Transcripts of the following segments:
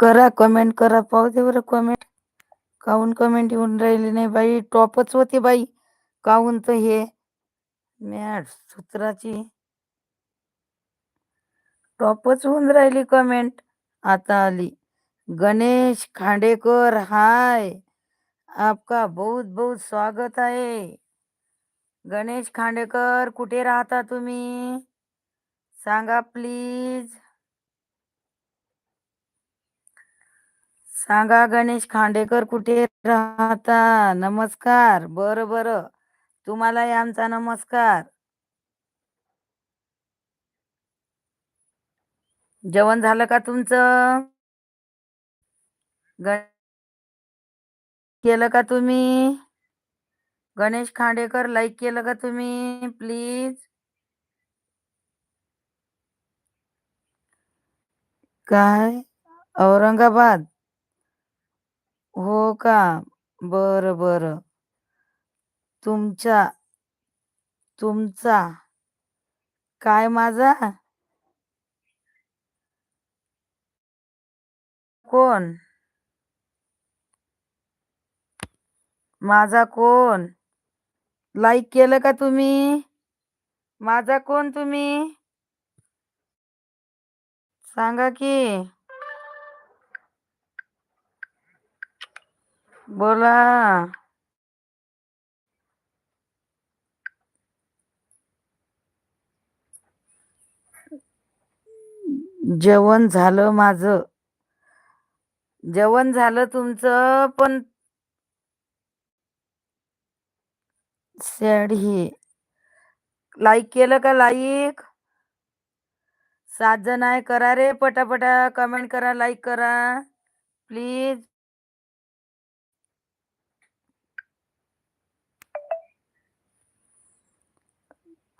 करा कमेंट करा पाहू दे बरं कमेंट काहून कमेंट येऊन राहिली नाही बाई? टॉपच होती बाई. काहून तर हे? मॅट सूत्राची. टॉपच होऊन राहिली कमेंट आता आली. गणेश खांडेकर हाय. आपका बहुत बहुत स्वागत आहे. गणेश खांडेकर कुठे राहता तुम्ही? सांगा प्लीज सांगा गणेश खांडेकर कुठे राहता? नमस्कार. बर बर. तुम्हालाही आमचा नमस्कार. जेवण झालं का तुमचं? केलं का तुम्ही? गणेश खांडेकर लाईक केलं का तुम्ही? प्लीज काय? औरंगाबाद. हो का? बर बर. तुमच्या तुमचा. काय माझा? कोण? माझा कोण? लाईक केलं का तुम्ही? माझा कोण तुम्ही? सांगा की. बोला. जेवण झालं माझं. जेवण झालं तुमचं पण सॅड हे. लाईक केलं का लाईक सात जण आहे करा रे पटापटा कमेंट करा लाईक करा. प्लीज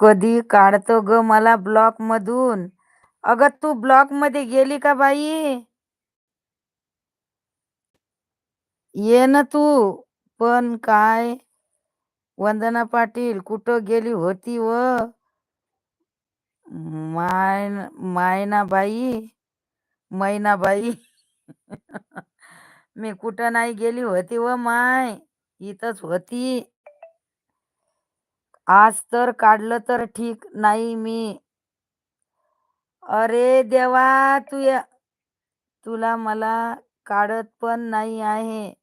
कधी काढतो ग मला ब्लॉक मधून? अगं तू ब्लॉकमध्ये गेली का बाई? ये ना तू. पण काय? वंदना पाटील कुठं गेली होती व? माय मायनाबाई मैनाबाई. मी कुठं नाही गेली होती व माय? इथंच होती. आज तर काढलं तर ठीक नाही मी. अरे देवा तू या तुला मला काढत पण नाही आहे.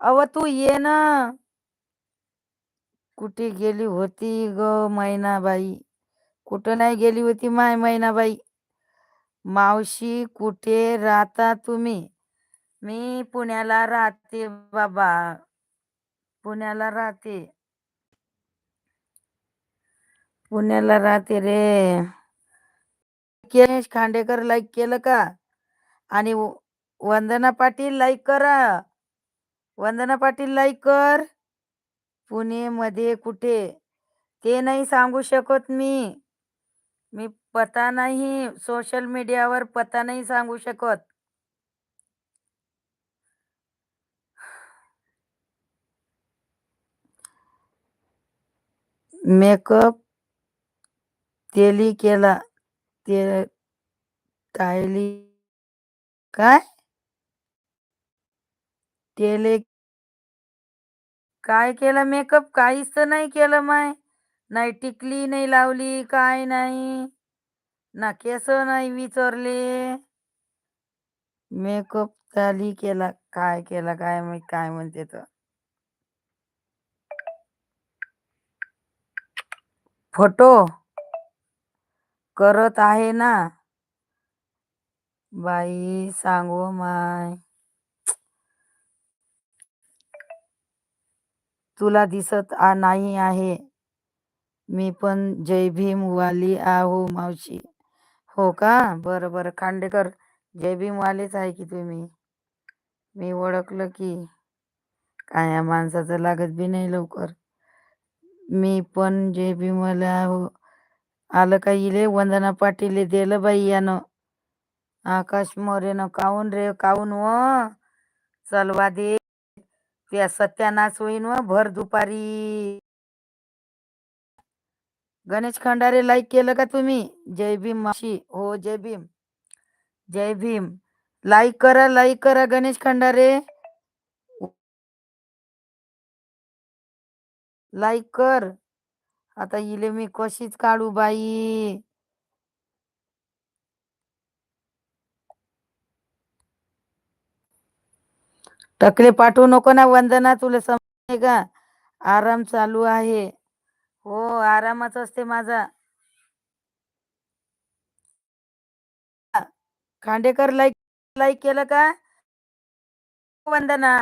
अव तू ये ना. कुठे गेली होती ग मैनाबाई? कुठं नाही गेली होती माय मैनाबाई? मावशी कुठे राहता तुम्ही? मी पुण्याला राहते बाबा. पुण्याला राहते. पुण्याला राहते रे. केश खांडेकर लाईक केलं का? आणि वंदना पाटील लाईक करा. वंदना पाटील लाईक कर. पुणे मध्ये कुठे? ते नाही सांगू शकत मी. मी पता नाही सोशल मीडियावर पता नाही सांगू शकत. मेकअप तेली केला ते कायली काय? तेले काय केलं मेकअप काहीच तर नाही केलं माय. नाही टिकली नाही लावली काय नाही. ना केस नाही विचारले. मेकअप चाली केला काय केला काय माहीत काय म्हणते तर फोटो करत आहे ना? बाई सांगू माय. तुला दिसत आ नाही आहे. मी पण जय भीम वाली आहो मावशी. हो का? बरं बरं. खांडेकर जय भीम वालेच आहे की तुम्ही? मी ओळखलं की. काय या माणसाचं लागत बी नाही लवकर. मी पण जय भीम वाले आहो. आलं का इले? वंदना पाटील दिलं बाई यानं. आकाश मोरेनं काऊन रे? काऊन व? चलवा दे त्या सत्यानाश होईन व भर दुपारी. गणेश खंडारे लाईक केलं का तुम्ही? जय भीम माशी हो जय भीम. जय भीम. लाईक करा लाईक करा गणेश खंडारे. लाईक कर. आता इले मी कशीच काढू बाई? टकले पाठवू नको ना वंदना तुला समजते का? आराम चालू आहे. हो आरामच असते माझा. खांडेकर लाईक लाईक केलं का? वंदना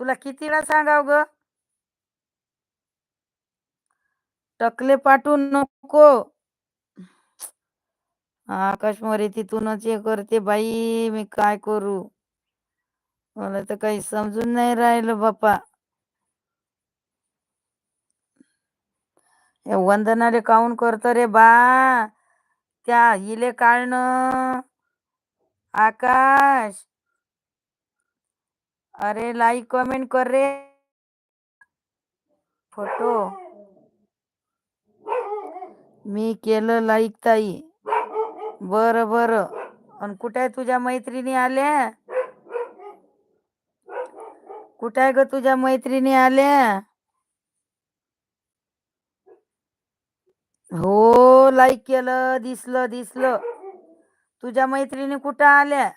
तुला किती वेळा सांगाव ग? टकले पाठवू नको. आकाश मोरे तिथूनच हे करते बाई मी काय करू? मला तर काही समजून नाही राहिलं बापा. हे वंदनाले काऊन करत रे बा? त्या हिले काढणं. आकाश! अरे लाईक कमेंट कर रे. फोटो. मी केलं लाईक ताई. बर बर. आणि कुठे आहे तुझ्या मैत्रिणी आल्या? कुठे आहे ग तुझ्या मैत्रिणी आल्या? हो लाईक केलं दिसलं दिसलं. तुझ्या मैत्रिणी कुठं आल्या?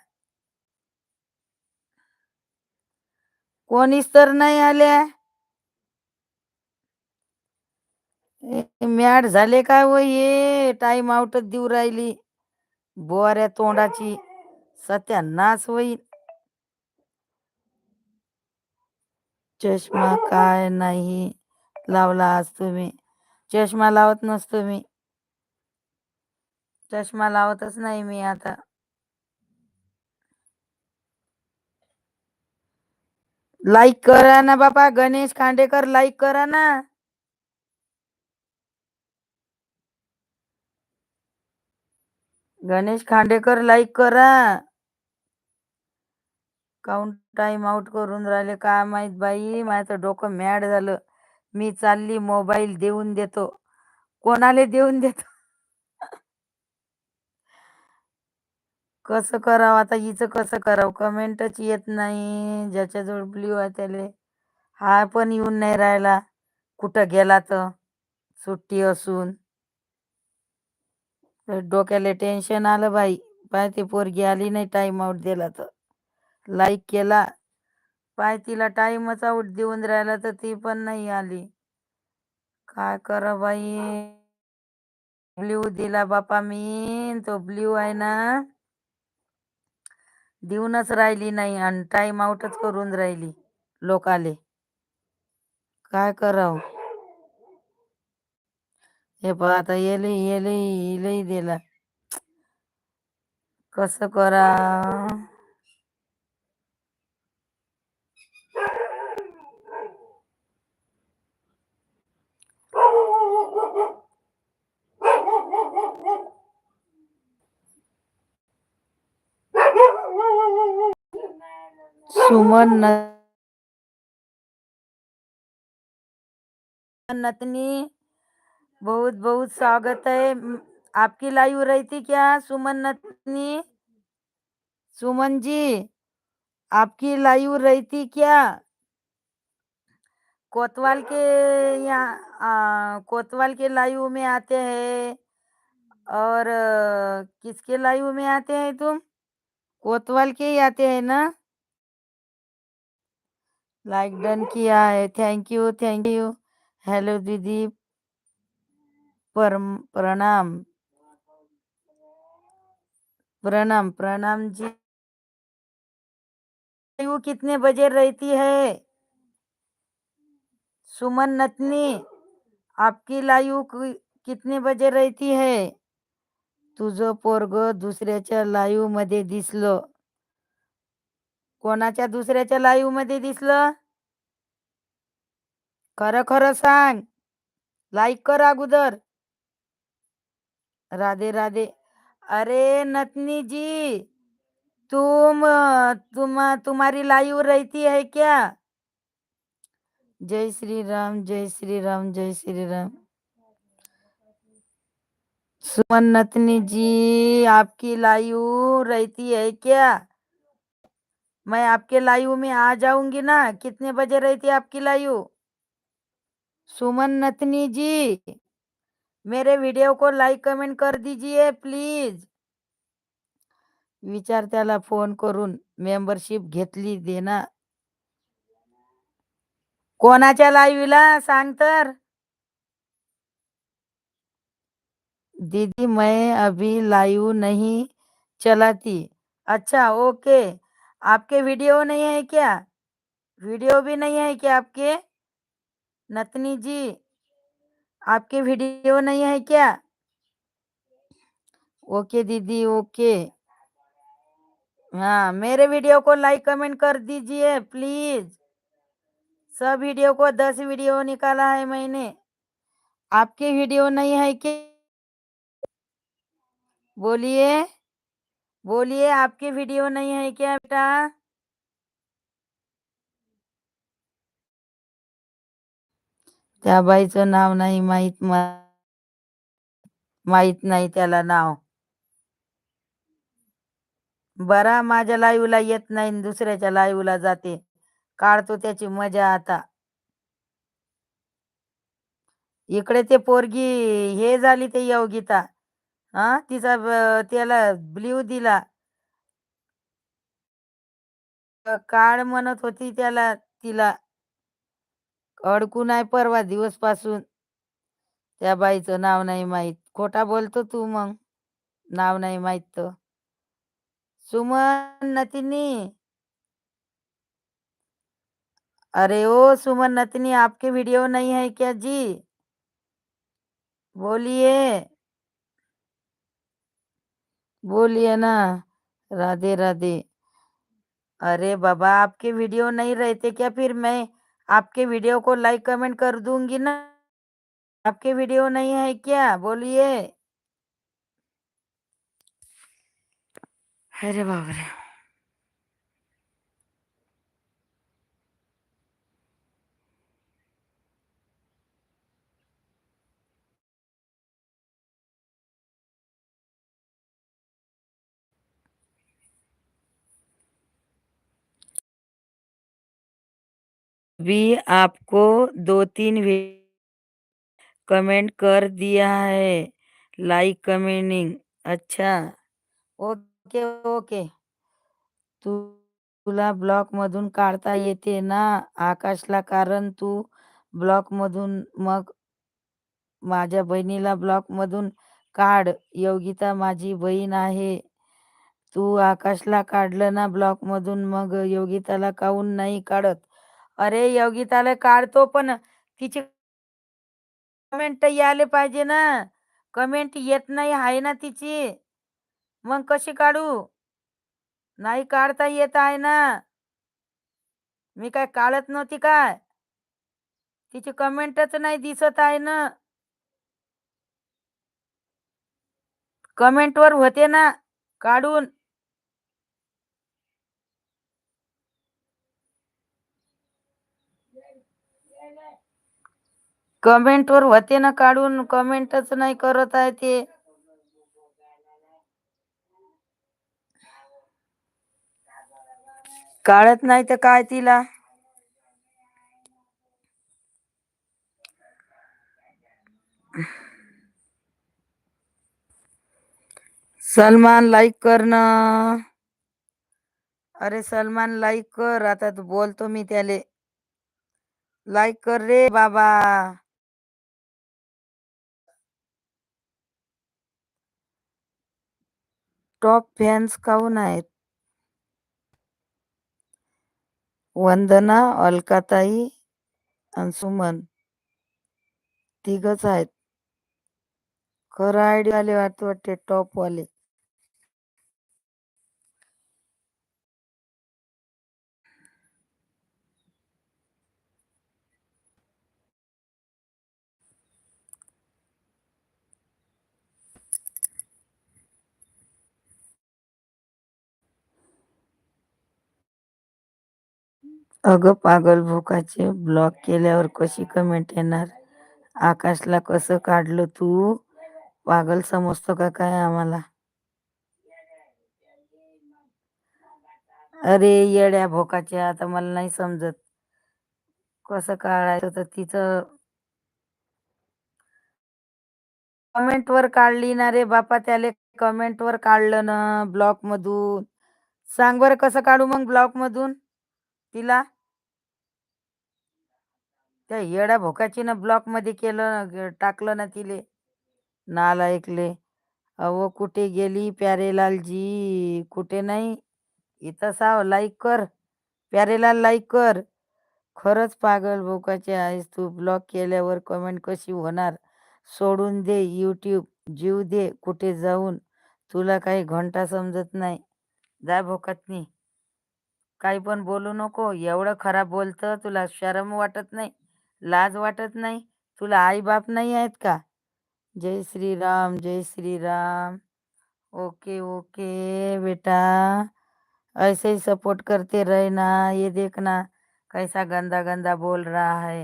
कोणीच तर नाही आल्या? मॅड झाले काय व ये टाइम आउटच देऊ राहिली. बोऱ्या तोंडाची सत्यानाश होईल चष्मा काय नाही लावला आज तुम्ही? चष्मा लावत नसतो मी. चष्मा लावतच नाही मी आता. लाईक करा ना बाबा गणेश खांडेकर लाईक करा ना. गणेश खांडेकर लाईक करा. काउंट टाइम आउट करून राहिले. काय माहीत बाई? माझं डोकं मॅड झालं. मी चालली मोबाईल देऊन देतो. कोणाला देऊन देतो? कसं करावं आता? हिचं कसं करावं? कमेंटच येत नाही. ज्याच्याजवळ ब्ल्यू आहे त्याला. हा पण येऊन नाही राहिला. कुठं गेला तर सुट्टी असून. तर डोक्याला टेन्शन आलं बाई. पाय ती पोरगी आली नाही टाइम आउट दिला तर. लाईक केला. पाय तिला टाइमच आउट देऊन राहिला तर ती पण नाही आली. काय करा बाई? ब्ल्यू दिला बापा मी तो ब्ल्यू आहे ना. देऊनच राहिली नाही आणि टाइम आउटच करून राहिली लोकाले. काय करावं? हे पहा आता येले येले येलही दिला कसं करा सुमन नतनी बहुत बहुत स्वागत है। आपकी लाइव रही थी क्या, सुमन नतनी सुमन जी, आपकी लाइव रही थी क्या? कोतवाल के यहाँ कोतवाल के लाइव में आते हैं। और किसके लाइव में आते हैं तुम? कोतवाल के ही आते हैं ना? लाइक डन किया है। Thank you thank you. Hello दीदी। परम प्रणाम. प्रणाम प्रणाम जी. वो कितने बजे रहती है? सुमन नतनी आपकी लाईव कितने बजे रहती है? तुझं पोरग दुसऱ्याच्या लाईव्हमध्ये दिसलं. कोणाच्या दुसऱ्याच्या लाईव्हमध्ये दिसलं? खरं खरं सांग. लाईक कर अगोदर. राधे राधे। अरे नतनी जी, तुम तुम, तुम्हारी लाइव रहती है क्या? जय श्री राम, जय श्री राम, जय श्री राम। सुमन नतनी जी, आपकी लाइव रहती है क्या? मैं आपके लाइव में आ जाऊँगी ना? कितने बजे रहती है आपकी लाइव? सुमन नतनी जी मेरे वीडियो को लाइक कमेंट कर दीजिए, प्लीज़। विचार फ़ोन करून मेंबरशिप घेतली दे ना कोणाच्या लाईव्हला सांग दीदी, मैं अभी लाइव नहीं चलाती। अच्छा ओके। आपके वीडियो नहीं है क्या? वीडियो भी नहीं है क्या आपके? नतनी जी। आपके वीडियो नहीं है क्या? ओके दीदी, ओके। हाँ मेरे वीडियो को लाइक कमेंट कर दीजिए, प्लीज़। सब वीडियो को दस वीडियो निकाला है मैंने। आपके वीडियो नहीं है कि बोलिए बोलिए, आपके वीडियो नहीं है क्या बेटा? त्या बाईचं नाव नाही माहीत माहीत नाही त्याला नाव. बरा माझ्या लाईव्हला येत नाही दुसऱ्याच्या लाईव्हला जाते. काढतो त्याची मजा आता. इकडे ते पोरगी हे झाली ते योगिता. हा तिचा त्याला ब्ल्यू दिला. काळ म्हणत होती त्याला तिला. अडकून आहे परवा दिवस त्या बाईचं नाव नाही माहित. खोटा बोलतो तू मग. नाव नाही माहित तर. सुमन नतिनी अरे ओ सुमन नतनी आपके वीडियो नहीं है क्या जी? बोलिए। बोलिए ना। राधे राधे। अरे बाबा, आपके वीडियो नहीं रहते क्या फिर मैं आपके वीडियो को लाइक कमेंट कर दूँगी ना। आपके वीडियो नहीं है क्या? बोलिए। अरे बाप भी आपको दो तीन कमेंट कर दिया है। लाइक कमेंटिंग अच्छा। Okay okay. तू तुला ब्लॉक मधून काढता येते ना? आकाशला कारण तू ब्लॉक मधून मग माझ्या बहिणीला ब्लॉक मधून काढ. योगिता माझी बहीण आहे. तू आकाशला काढलं ना ब्लॉक मधून मग योगिताला काऊन नाही काढत? अरे योगिताला काढतो पण. तिची कमेंट यायला पाहिजे ना. कमेंट येत नाही आहे ना तिची. मग कशी काढू? नाही काढता येत आहे ना. मी काय काढत नव्हती काय? तिची कमेंटच नाही दिसत आहे ना. कमेंटवर होते ना. काढून. कमेंट वर होते ना काढून कमेंटच नाही करत आहे ते. काढत नाही तर काय तिला? सलमान लाईक कर ना अरे सलमान लाईक कर आता तू बोलतो मी त्याले. लाईक कर रे बाबा. टॉप फॅन्स काऊन आहेत? वंदना अलकाताई आणि सुमन तिघच आहेत. खरं आयडी आले वाटते वाटते अगं पागल भोकाचे ब्लॉक केल्यावर कशी कमेंट येणार? आकाशला कसं काढलं तू? पागल समजतो का काय आम्हाला? अरे येड्या भोकाच्या आता मला नाही समजत. कसं काढायचं तर तिचं कमेंट वर काढली ना रे बापा त्याले कमेंट वर काढलं ना ब्लॉक मधून. सांग बरं कसं काढू मग ब्लॉक मधून? तिला? त्या येड्या भोकाची ना ब्लॉकमध्ये केलं ग- टाकलं ना तिले. नाला ऐकले. अहो कुठे गेली प्यारेलालजी कुठे नाही? इथं साव लाईक कर. प्यारेलाल लाईक कर. खरंच पागल बोकाचे आहेस तू. ब्लॉक केल्यावर कमेंट कशी होणार? सोडून दे यूट्यूब जीव दे कुठे जाऊन. तुला काही घंटा समजत नाही. जा भोकातनी. काही पण बोलू नको. एवढं खराब बोलतं तुला शरम वाटत नाही. लाज वाटत नाही. तुला आई बाप नाही आहेत का? जय श्रीराम जय श्रीराम. ओके ओके बेटा. ऐसे ही सपोर्ट करते रहना ये देखना कैसा गंदा गंदा बोल रहा है.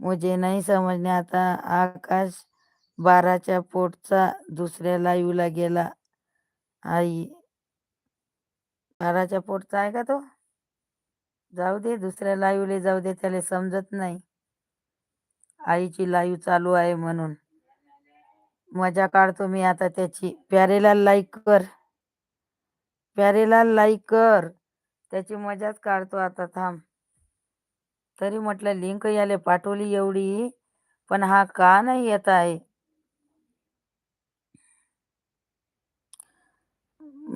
मुझे नहीं समझ आता। आकाश बाराच्या पोटचा दुसऱ्या लाईव्हला गेला आई बाराच्या पोटचा आहे का तो? जाऊ दे दुसऱ्या लाईव्हला जाऊ दे त्याला समजत नाही. आईची लाईव्ह चालू आहे म्हणून. मजा काढतो मी आता त्याची. प्यारेला लाईक कर. प्यारेला लाईक कर. त्याची मजाच काढतो आता थांब. तरी म्हटलं लिंक याले पाठवली एवढी पण हा का नाही येत आहे?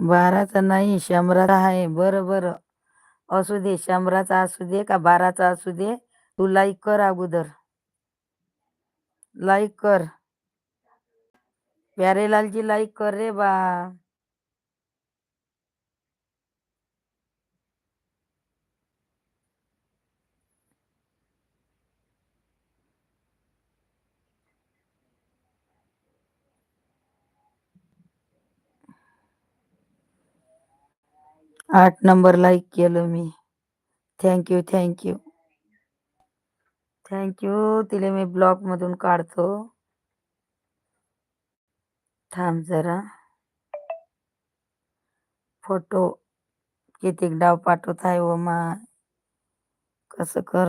बाराचा नाही शंभराचा आहे. बरं बरं. असू दे शंभराचा असू दे का बाराचा असू दे तू लाईक कर अगोदर. लाईक कर। प्यारेलालची लाईक कर रे बा। आठ नंबर लाईक केलं मी. थँक्यू थँक्यू थँक्यू तिला मी ब्लॉक मधून काढतो. थांब जरा. फोटो कितीक डाव पाठवत आहे हो व मा? कसं कर